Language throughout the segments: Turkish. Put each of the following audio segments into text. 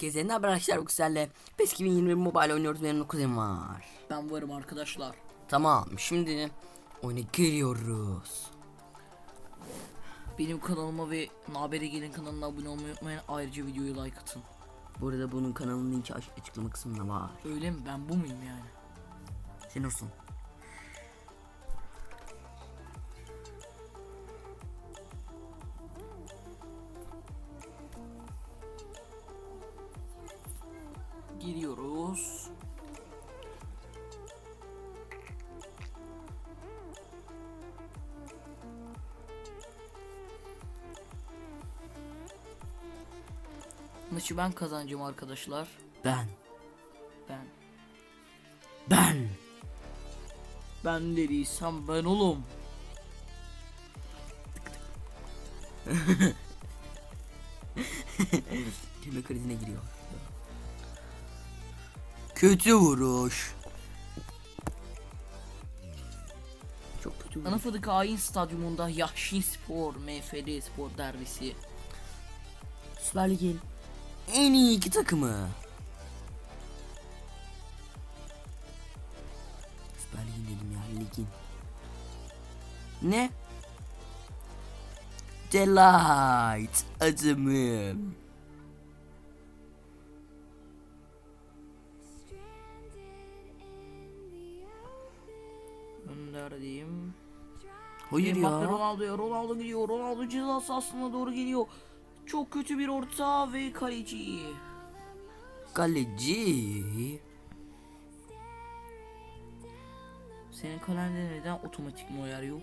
Herkese ne haber arkadaşlar bu güzelle PES 2021 mobile oynuyoruz benim kuzenim var Ben varım arkadaşlar. Tamam şimdi oyuna giriyoruz Benim kanalıma ve Nabere Gelin kanalına abone olmayı unutmayın. Ayrıca videoyu like atın. Bu arada bunun kanalının linki açıklama kısmında var Öyle mi? Ben bu muyum yani? Sen olsun Maçı ben kazanacağım arkadaşlar. Ben Ben. Ben Ben dediysem ben oğlum. Kelime krizine giriyor Kötü vuruş Çok kötü vuruş Anafıdık Ayin Stadyumunda Yahşin Spor, MFD Spor derbisi. Süper Lig'in en iyi iki takımı. Süper Lig'in dedim ya ligin. Ne? Delight adamım. Önderdeyim. Hayır Mbappe ya. Ronaldo'ya Ronaldo gidiyor. Ronaldo ceza sahasına doğru geliyor. Çok kötü bir orta ve kaleci. Kaleci. Senin kalende neden otomatik moyer yok?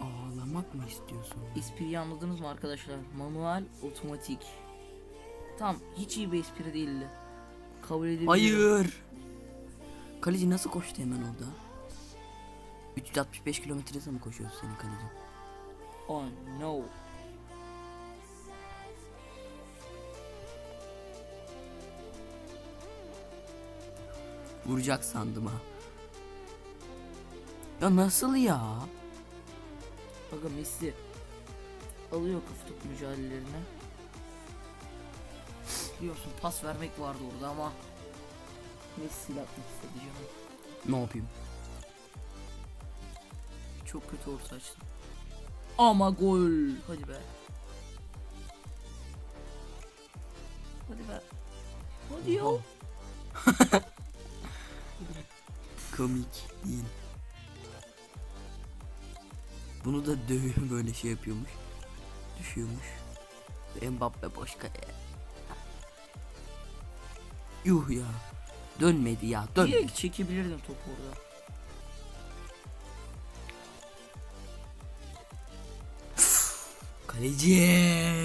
Ağlamak mı istiyorsun? Espriyi anladınız mı arkadaşlar? Manuel otomatik. Tam hiç iyi bir espri değildi. Kabul edebilirim. Hayır. Kaleci nasıl koştu hemen orada? 365 kilometre hızla mı koşuyor senin kaleci? Oh no. Vuracak sandım ha. Ya nasıl ya? Aga Messi alıyor top mücadelelerine. Biliyorsun pas vermek vardı orada ama Messi ile atmak istedi canım. Ne yapayım? Çok kötü orta açtım. Ama gol. Hadi be. Hadi be. Hadi ya. Komik değil. Bunu da dövüyor böyle şey yapıyormuş. Düşüyormuş. Mbappe boş kale. Yuh ya. Dönmedi ya. Dön. Direkt çekebilirdim topu orada. Kaleci.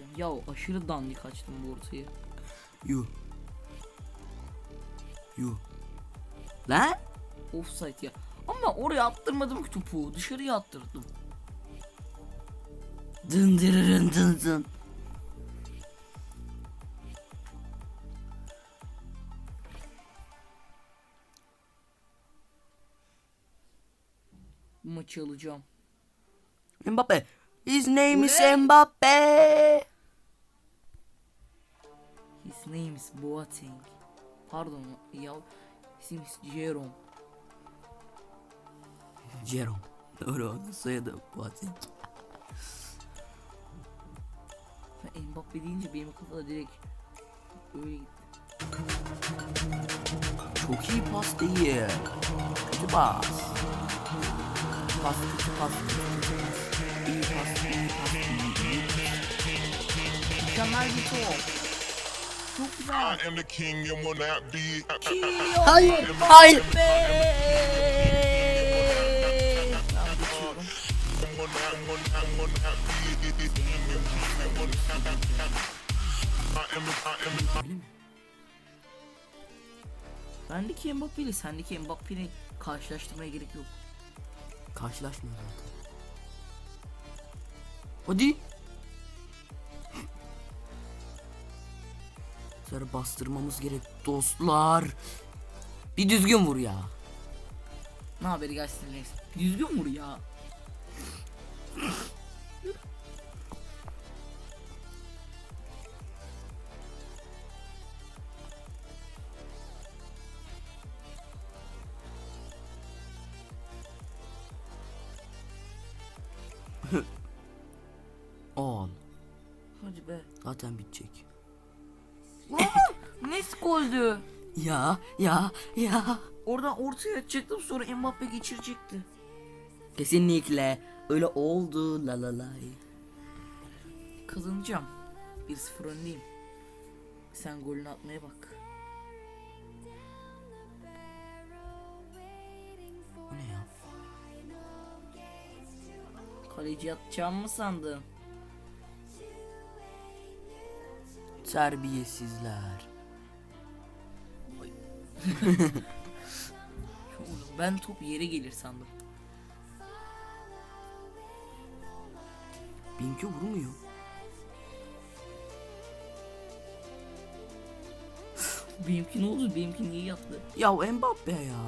Geleceğim. Ya aşırı dandik açtım bu ortayı. Yuh. Yuh. Lan? Offside ya. Ama oraya attırmadım ki topu. Dışarıya attırdım. Dın dırırın dın dın. Maçı alacağım. Mbappe. His name is? Mbappe. His name is Boateng. Pardon ya. Name is Jerome. Jerome. Doğru onun soyadı Boateng. Mbappe deyince benim kafada direkt öyle gitti. Çok iyi pas değil. Kötü pas. Pas kötü pas. İyi pas, iyi pas, iyi, iyi. Mükemmel bir top. Çok güzel. I am the king and will not be. Hayır, hayır. Bendeki Mbappe ile sendeki Mbappe'yi karşılaştırmaya gerek yok. Karşılaşmıyor zaten. Hadi. Sonra bastırmamız gerek dostlar. Bir düzgün vur ya. Ne haberi gelsin. Düzgün vur ya. Al. Hadi be. Zaten bitecek. Ne goldü? Ya ya ya. Oradan ortaya atacaktım sonra Mbappe geçirecekti. Kesinlikle öyle oldu la la lay. Kazanacağım. 1-0 öndeyim. Sen golünü atmaya bak. Bu ne ya? Kaleci atacağım mı sandın? Terbiyesizler. Ben top yere gelir sandım. Benimki vurmuyor. Benimki ne oldu? Benimki niye yattı? Ya Mbappe ya.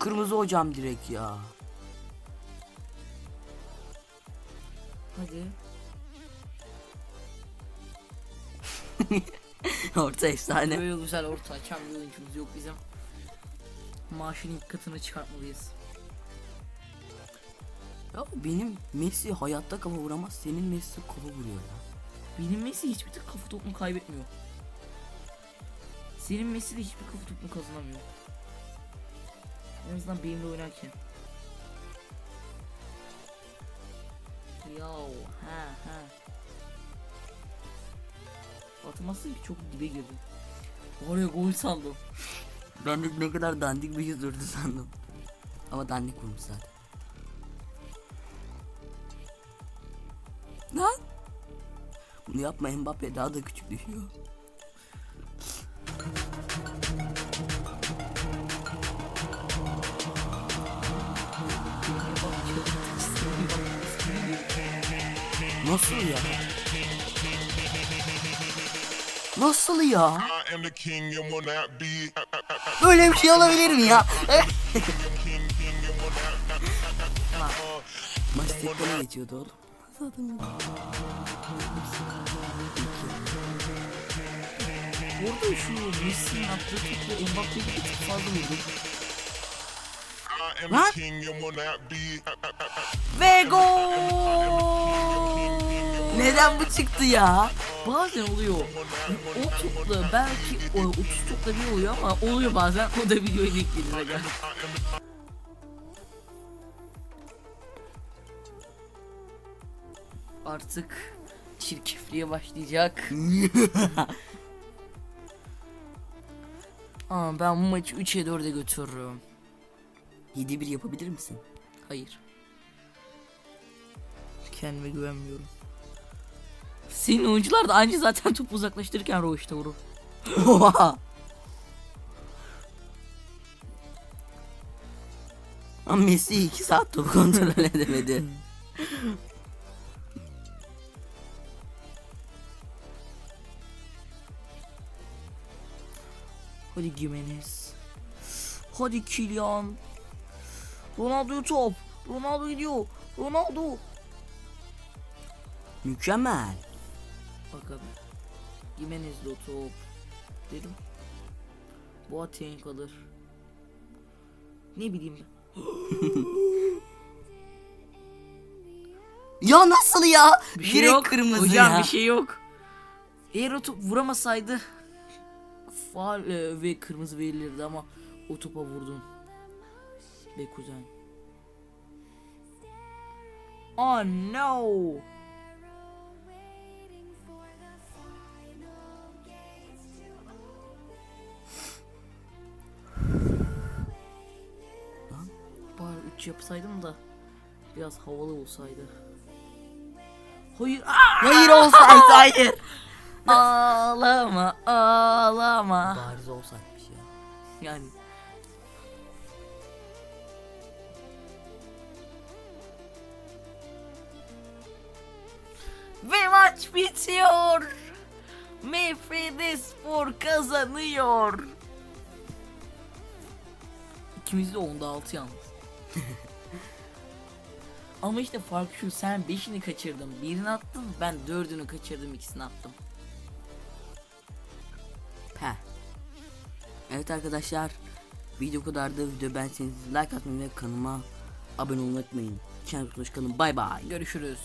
Kırmızı hocam direkt ya. Hadi. Orta efsane. Böyle güzel orta açan bir oyuncumuz yok bizim. Maaşın ilk katını çıkartmalıyız. Ya benim Messi hayatta kafa vuramaz. Senin Messi kafa vuruyor ya. Benim Messi hiçbir tık kafa topunu kaybetmiyor. Senin Messi de hiçbir kafa topunu kazanamıyor. En azından benimle oynarken. Yo, ha ha. Atmazsın ki çok dibe girdi. Oraya gol sandım. Ben ne kadar dandik bir yüz durdu sandım. Ama dandik vurmuş zaten. Lan! Bunu yapma Mbappe daha da küçük düşüyor. Nasıl ya? Nasıl ya? Böyle bir şey olabilir mi ya? King, king and will not. Maç tekrar geçiyordu oğlum. Orada şu Messi'nin attığı topla Mbappe'yi bir tık fazla vurdu. Be. Ve gol! Neden bu çıktı ya? Bazen oluyor. O topla belki o 30 topla bir oluyor ama oluyor bazen o da videoya denk gelir aga. Artık çirkefliğe başlayacak. Aa, ben bu maçı 3'e 4'e götürürüm. 7-1 yapabilir misin? Hayır. Kendime güvenmiyorum. Senin oyuncular da anca zaten topu uzaklaştırırken roşta vurur. Oha! Ama Messi 2 saat topu kontrol edemedi. Hadi Gimenez. Hadi Kylian. Ronaldo top. Ronaldo gidiyor. Ronaldo. Mükemmel. Bak abi. Gimenez'de o top. Dedim. Boateng alır. Ne bileyim ben. Ya nasıl ya? Bir şey Direkt yok. kırmızı Hocam ya. bir şey yok. Eğer o top vuramasaydı faal e, ve kırmızı verilirdi ama o topa vurdun. Be kuzen. Oh no. Gerçi yapsaydım da biraz havalı olsaydı. Hayır. Hayır olsaydı hayır. ağlama ağlama. Bariz olsaymış ya. Yani. Ve maç bitiyor. Mefrede Spor kazanıyor. İkimiz de onda 6 yandı. Ama işte fark şu sen beşini kaçırdın birini attın ben dördünü kaçırdım ikisini attım. Peh. Evet arkadaşlar. Video kadardı. Video beğenseniz like atmayı ve kanalıma abone olmayı unutmayın. Kendinize hoşçakalın. Bay bay. Görüşürüz.